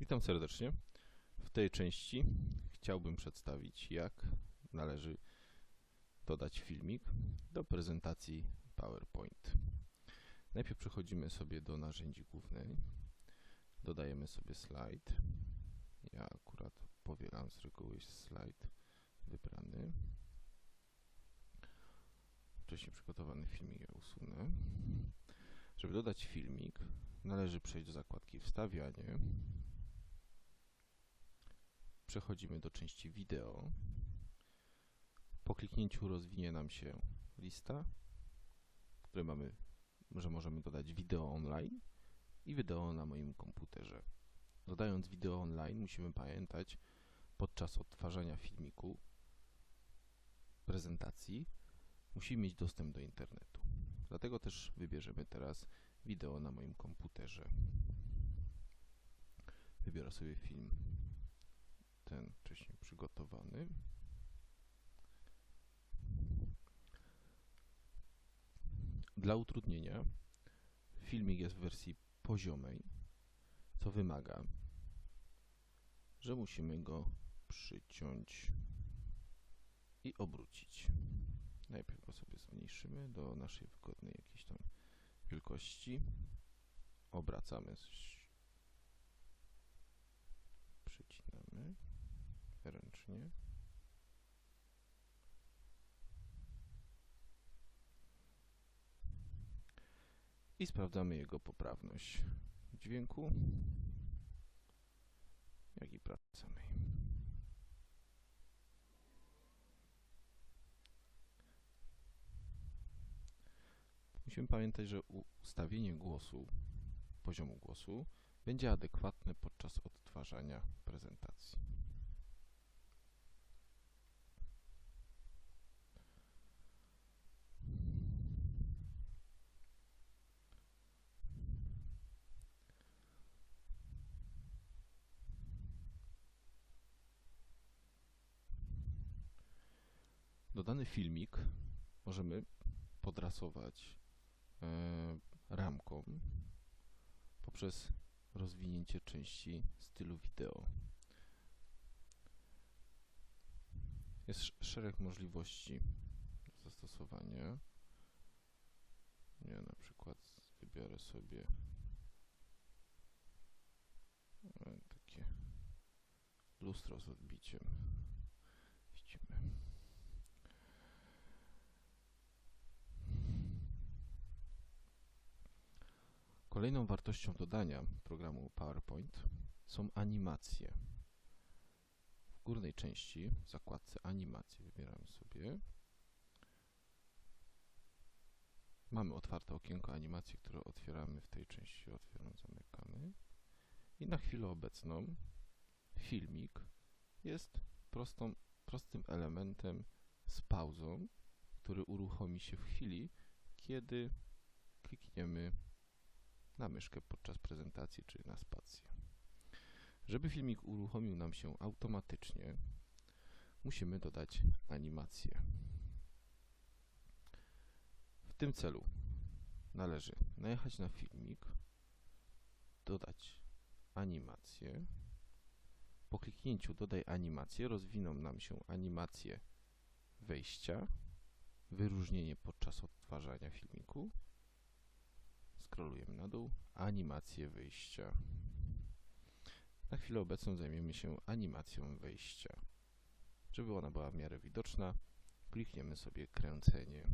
Witam serdecznie. W tej części chciałbym przedstawić, jak należy dodać filmik do prezentacji PowerPoint. Najpierw przechodzimy sobie do narzędzi głównej. Dodajemy sobie slajd. Ja akurat powielam z reguły slajd wybrany. Wcześniej przygotowany filmik ja usunę. Żeby dodać filmik, należy przejść do zakładki Wstawianie. Przechodzimy do części Wideo. Po kliknięciu rozwinie nam się lista, w której mamy, że możemy dodać wideo online i wideo na moim komputerze. Dodając wideo online musimy pamiętać podczas odtwarzania filmiku prezentacji musimy mieć dostęp do internetu. Dlatego też wybierzemy teraz wideo na moim komputerze. Wybiorę sobie film ten wcześniej przygotowany. Dla utrudnienia filmik jest w wersji poziomej, co wymaga, że musimy go przyciąć i obrócić. Najpierw go sobie zmniejszymy do naszej wygodnej jakiejś tam wielkości. Obracamy, przycinamy ręcznie. I sprawdzamy jego poprawność dźwięku, jak i pracy samej. Musimy pamiętać, że ustawienie głosu, poziomu głosu będzie adekwatne podczas odtwarzania prezentacji. Dodany filmik możemy podrasować e, ramką poprzez rozwinięcie części stylu wideo. Jest szereg możliwości zastosowania. Ja na przykład wybiorę sobie e, takie lustro z odbiciem. Widzimy. Kolejną wartością dodania programu PowerPoint są animacje. W górnej części, w zakładce animacje, wybieramy sobie. Mamy otwarte okienko animacji, które otwieramy w tej części, otwieramy, zamykamy. I na chwilę obecną filmik jest prostą, prostym elementem z pauzą, który uruchomi się w chwili, kiedy klikniemy na myszkę podczas prezentacji czy na spację. Żeby filmik uruchomił nam się automatycznie, musimy dodać animację. W tym celu należy najechać na filmik, dodać animację. Po kliknięciu dodaj animację rozwiną nam się animacje wejścia, wyróżnienie podczas odtwarzania filmiku scrollujemy na dół, animację wyjścia. Na chwilę obecną zajmiemy się animacją wejścia. Żeby ona była w miarę widoczna, klikniemy sobie kręcenie.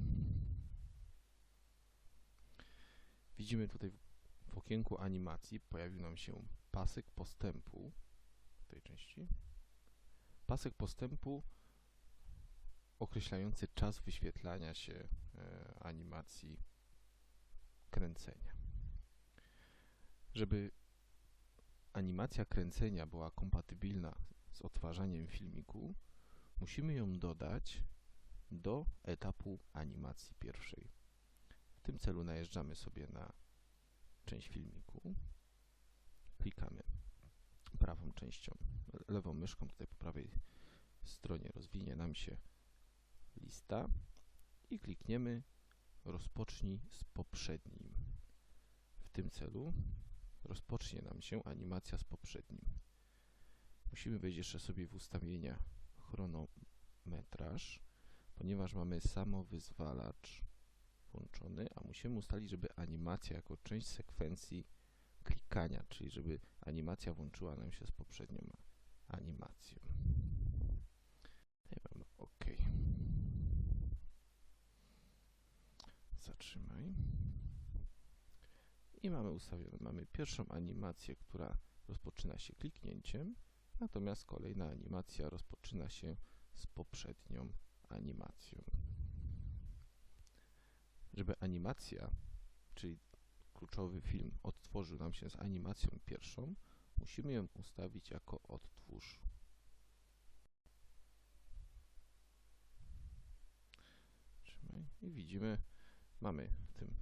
Widzimy tutaj w okienku animacji pojawił nam się pasek postępu w tej części. Pasek postępu określający czas wyświetlania się e, animacji kręcenia. Żeby animacja kręcenia była kompatybilna z odtwarzaniem filmiku, musimy ją dodać do etapu animacji pierwszej. W tym celu najeżdżamy sobie na część filmiku, klikamy prawą częścią, lewą myszką, tutaj po prawej stronie rozwinie nam się lista i klikniemy rozpocznij z poprzednim. W tym celu rozpocznie nam się animacja z poprzednim. Musimy wejść jeszcze sobie w ustawienia chronometraż, ponieważ mamy samowyzwalacz włączony, a musimy ustalić, żeby animacja jako część sekwencji klikania, czyli żeby animacja włączyła nam się z poprzednią animacją. I mamy OK. Zatrzymaj. I mamy ustawione, mamy pierwszą animację, która rozpoczyna się kliknięciem, natomiast kolejna animacja rozpoczyna się z poprzednią animacją. Żeby animacja, czyli kluczowy film odtworzył nam się z animacją pierwszą, musimy ją ustawić jako odtwórz. Trzymaj. I widzimy, mamy w tym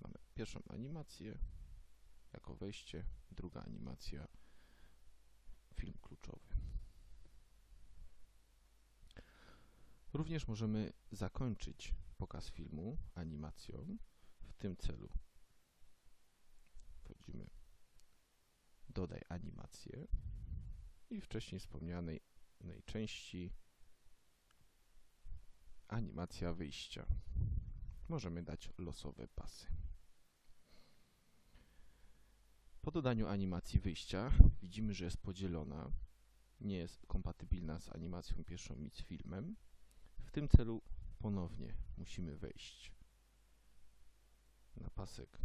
mamy pierwszą animację jako wejście, druga animacja film kluczowy. Również możemy zakończyć pokaz filmu animacją w tym celu. Wchodzimy dodaj animację i wcześniej wspomnianej części animacja wyjścia. Możemy dać losowe pasy. Po dodaniu animacji wyjścia widzimy, że jest podzielona, nie jest kompatybilna z animacją pierwszą i z filmem. W tym celu ponownie musimy wejść na pasek,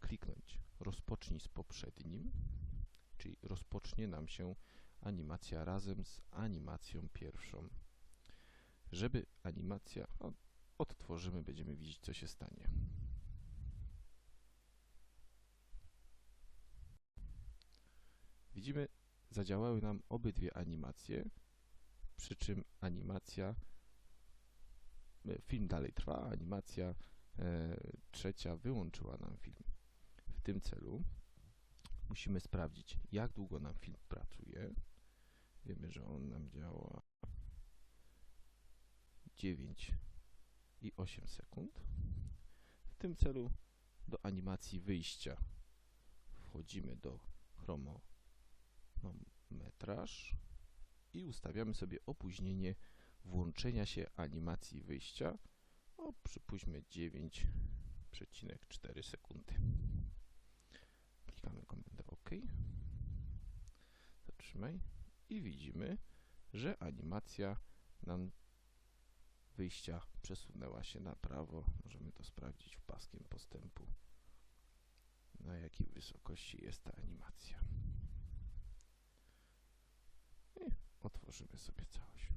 kliknąć rozpocznij z poprzednim, czyli rozpocznie nam się animacja razem z animacją pierwszą. Żeby animacja, odtworzymy, będziemy widzieć co się stanie. Widzimy, zadziałały nam obydwie animacje, przy czym animacja, e, film dalej trwa, animacja e, trzecia wyłączyła nam film. W tym celu musimy sprawdzić, jak długo nam film pracuje. Wiemy, że on nam działa 9 i 8 sekund. W tym celu do animacji wyjścia wchodzimy do chronometraż i ustawiamy sobie opóźnienie włączenia się animacji wyjścia o przypuśćmy 9,4 sekundy. Klikamy komendę OK. Zatrzymaj i widzimy, że animacja nam wyjścia przesunęła się na prawo. Możemy to sprawdzić paskiem postępu, na jakiej wysokości jest ta animacja. I otworzymy sobie całość.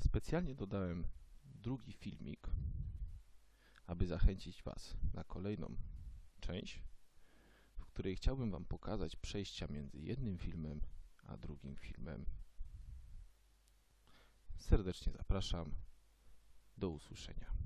Specjalnie dodałem drugi filmik, aby zachęcić Was na kolejną część, w której chciałbym Wam pokazać przejścia między jednym filmem a drugim filmem. Serdecznie zapraszam. Do usłyszenia.